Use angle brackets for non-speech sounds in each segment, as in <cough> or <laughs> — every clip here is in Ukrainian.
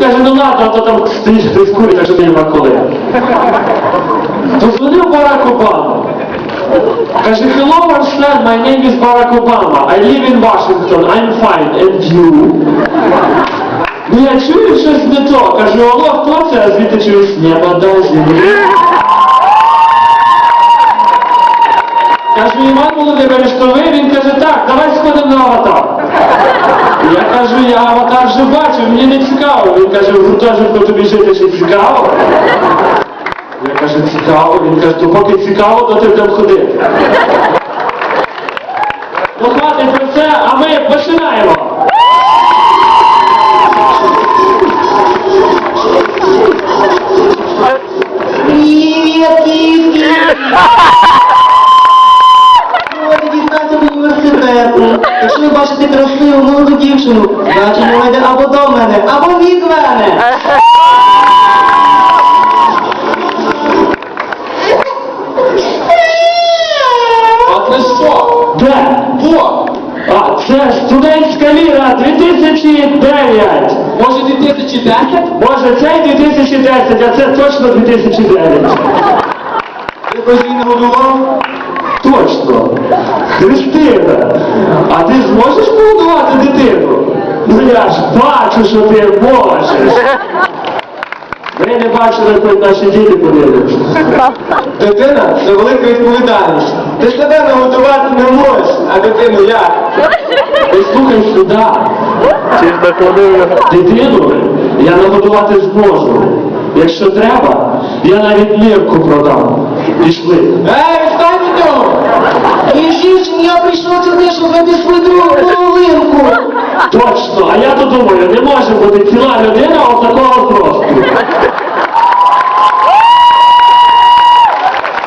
каже, ну ладно, то там стоїть хтось курить, так що ти нема коли. Позвонив Барак Обама. Каже, hello, Арсен, my name is Barack Obama. I live in Washington, I'm fine, and you? Ну я чую щось не то. Кажу, алло, хто це? А звідти чую з неба до Іван Володимирович, то ви? Він каже, так, давай сходимо на аватар. Я кажу, я аватар вже бачив, мені не цікаво. Він каже, в гуртожитку тобі жити ще цікаво. Я кажу, цікаво. Він каже, то поки цікаво, то ти будемо ходити. Ну про це, а ми починаємо. Привет, киски! Красиву молоду дівчину, значить <laughs> вона йде або до мене, або від мене. Що? Де? Во! А, це студентська ліра 2009. Може 2010? Може цей 2010, а це точно 2009. Ти постійно годував? Точно. Христина, а ти зможеш погодувати дитину? Ну я ж бачу, що ти можеш. Ви не бачили, коли наші діти подивляться. Дитина це велика відповідальність. Ти себе наготувати не можеш, а дитину як? Ти слухай сюди. Чи ж накладив? Дитину я нагодувати зможу. Якщо треба, я навіть нирку продам. Пішли. Ей! Їжіш, я прийшов сюди, щоб свою другу половинку. Точно, а я то думаю, не може бути ціла людина от такого зросту.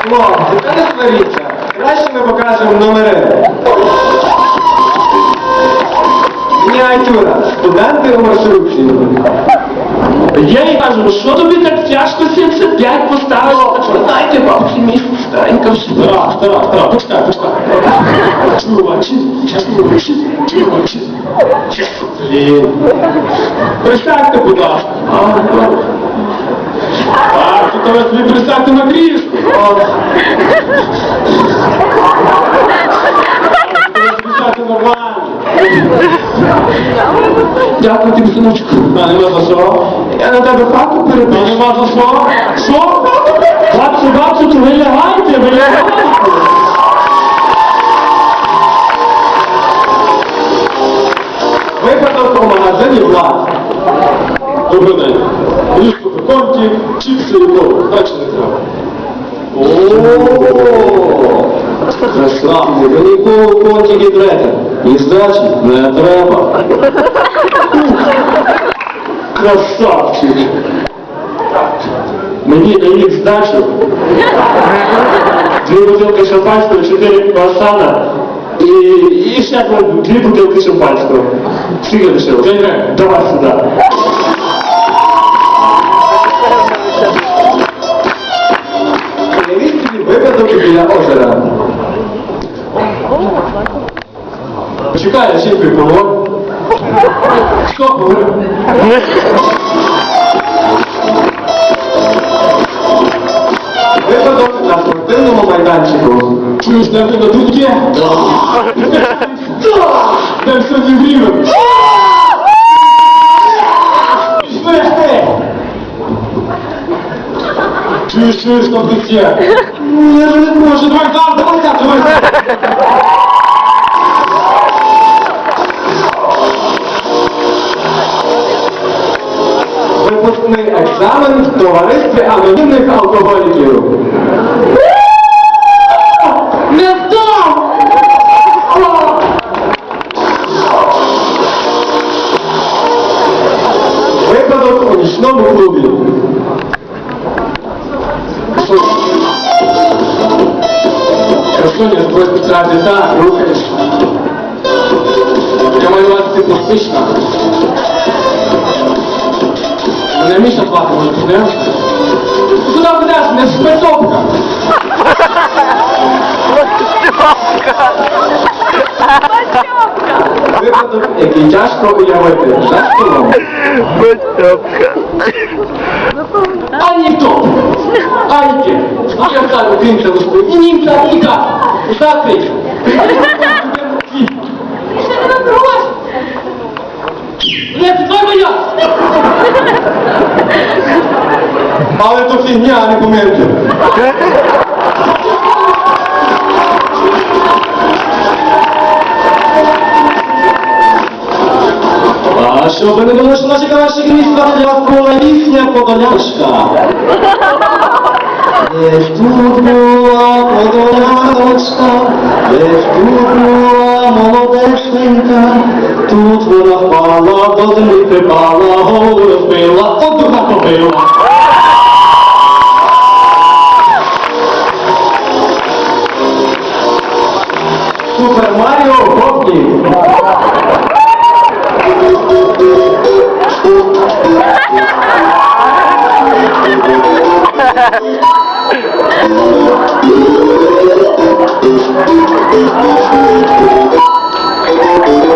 Хлопці, та не сваріться. Краще ми покажемо номери. Мініатюра. Студенти у маршрутці. Я їй кажу, що тобі так тяжко 75 поставило? Дайте бабці мішку старенька. Стара, стара, стара, почекай, почекай. Чувачі, чувачі. Чесно, блін. Присядьте, будь ласка. Так, тут ви собі присядьте на крісло. Присядьте нормально. Дякую тобі, синочку. А нема за що? Я на тебе хату перепишу. А нема за що? Що? Бабцю, бабцю, то ви лягайте, ви лягайте. Випадок у магазині влад. Добрий день. Мені сухоконки, чіпси і коло. Так чи не треба? Ооо! Красавці, ви нікого кончики трете. І здачі не треба. Красавчик. Мені дають здачу. Дві бутилки шампанського, чотири круасана і, і ще дві бутилки шампанського. Скільки лишилось? Давай сюди. Уявіть собі випадок біля озера. Чекай, я ще й приколов. Що говорю? Випадок Майданчику. Чуєш, в тебе тут є? Де все зігріли? Пішли, ти! Чуєш, чуєш, там тут є? Ну, я ж не можу, давай, давай, давай, давай, давай. Випускний екзамен в товаристві анонімних алкоголіків. Красуня, твой спеціальний так, рухаєш. Я маю вас ти пластична. Не міша плати, може підеш? Куди підеш? Не спецовка. Випадок, який тяжко уявити. Столом. Батька. Тьопка. Ані хто! Ані! А я ставлю крінця господи. І німця, і газ. Закрий. Леся, дай моя! Але то фігня, а не помилки. А щоб ви не було, що наші кращі міста для вас була пісня Подоляночка. Десь тут була Подоляночка, десь тут була молодесенька, тут вона впала, до землі припала, голову розбила, от духа побила. Супер Маріо Гопні. Закінчення <laughs> ми <laughs>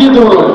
підготували для вас відео